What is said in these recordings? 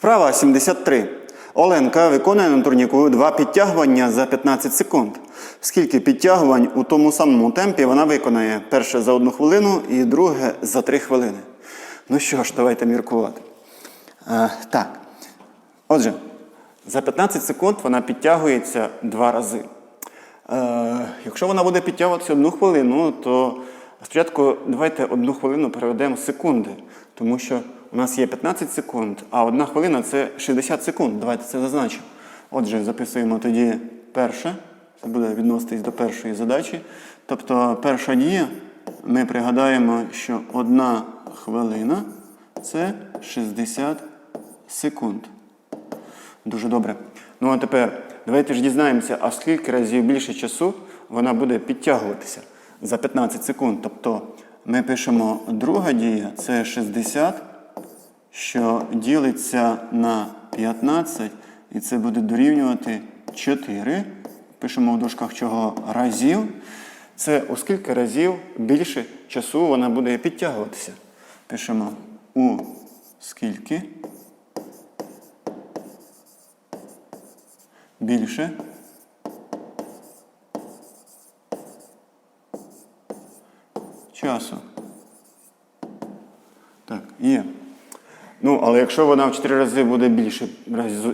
Вправа 73. Оленка виконує на турніку два підтягування за 15 секунд. Скільки підтягувань у тому самому темпі вона виконає? Перше за одну хвилину і друге за 3 хвилини. Ну що ж, давайте міркувати. Е, так. Отже, за 15 секунд вона підтягується два рази. Е, якщо вона буде підтягуватися одну хвилину, то спочатку давайте одну хвилину переведемо в секунди, тому що у нас є 15 секунд, а одна хвилина це 60 секунд. Давайте це зазначимо. Отже, записуємо тоді перше. Це буде відноситись до першої задачі. Тобто перша дія, ми пригадаємо, що одна хвилина це 60 секунд. Дуже добре. Ну а тепер давайте ж дізнаємося, а скільки разів більше часу вона буде підтягуватися за 15 секунд. Тобто ми пишемо друга дія це 60, що ділиться на 15, і це буде дорівнювати 4. Пишемо в дужках чого разів. Це у скільки разів більше часу вона буде підтягуватися. Пишемо у скільки. більше. Часу. Так, є. Ну, але якщо вона в 4 рази буде більше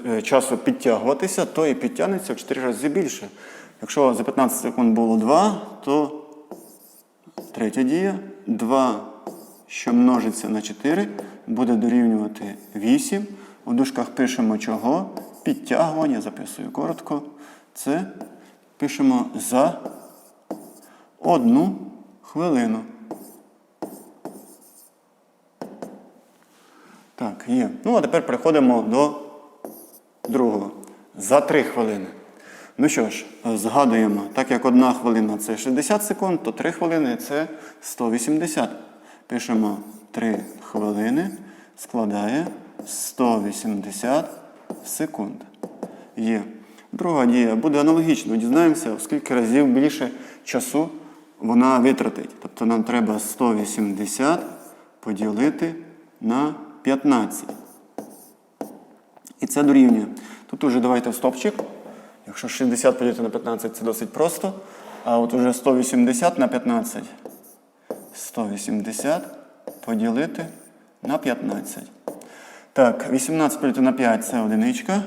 е, часу підтягуватися, то і підтягнеться в 4 рази більше. Якщо за 15 секунд було 2, то третя дія 2, що множиться на 4, буде дорівнювати 8. У дужках пишемо чого? Підтягування, записую коротко. Це пишемо за одну хвилину. Так, є. Ну, а тепер переходимо до другого. За 3 хвилини. Ну що ж, е, згадуємо, так як одна хвилина це 60 секунд, то 3 хвилини це 180. Пишемо 3 хвилини, складає 180 секунд. Є. Друга дія буде аналогічно. Дізнаємося, скільки разів більше часу вона витратить. Тобто нам треба 180 поділити на 15. І це дорівнює. Тут уже давайте в стопчик. Якщо 60 поділити на 15, це досить просто. А от уже 180 на 15. 180 поділити на 15. Так, 18 поділити на 5 це одиничка.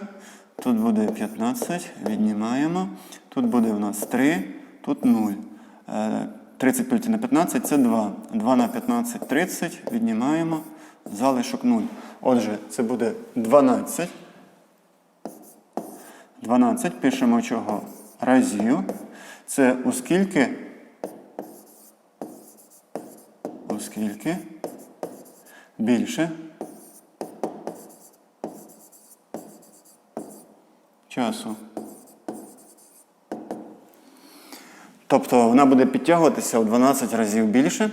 Тут буде 15, віднімаємо. Тут буде у нас 3, тут 0. Е, 30 поділити на 15 це 2. 2 на 15 30, віднімаємо. Залишок 0. Отже, це буде 12. 12 пишемо чого? Разів. Це у скільки? У скільки? Більше. Часу. Тобто вона буде підтягуватися у 12 разів більше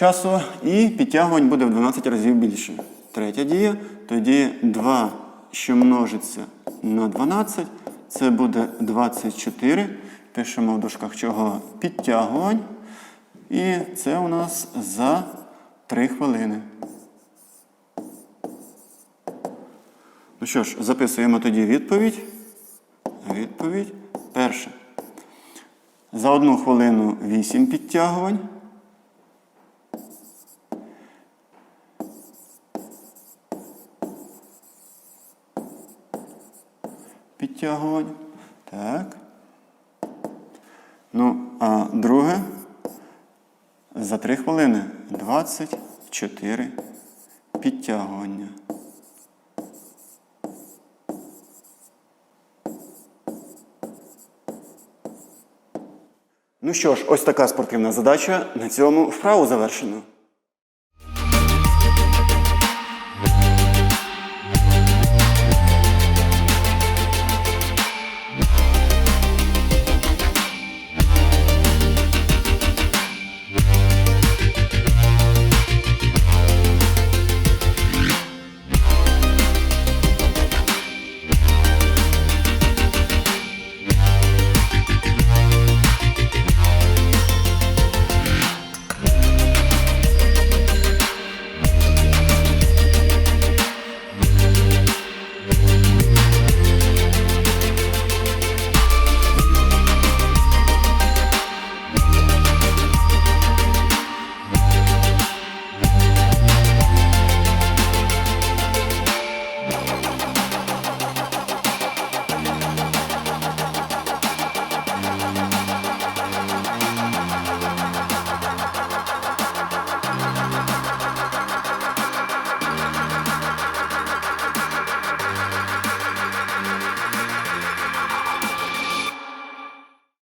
часу, і підтягувань буде в 12 разів більше. Третя дія. Тоді 2, що множиться на 12, це буде 24. Пишемо в дужках чого підтягувань. І це у нас за 3 хвилини. Ну що ж, записуємо тоді відповідь. Відповідь. Перше. За одну хвилину 8 підтягувань. Підтягувань. Так. Ну, а друге. За 3 хвилини 24 підтягування. Ну що ж, ось така спортивна задача. На цьому вправу завершено.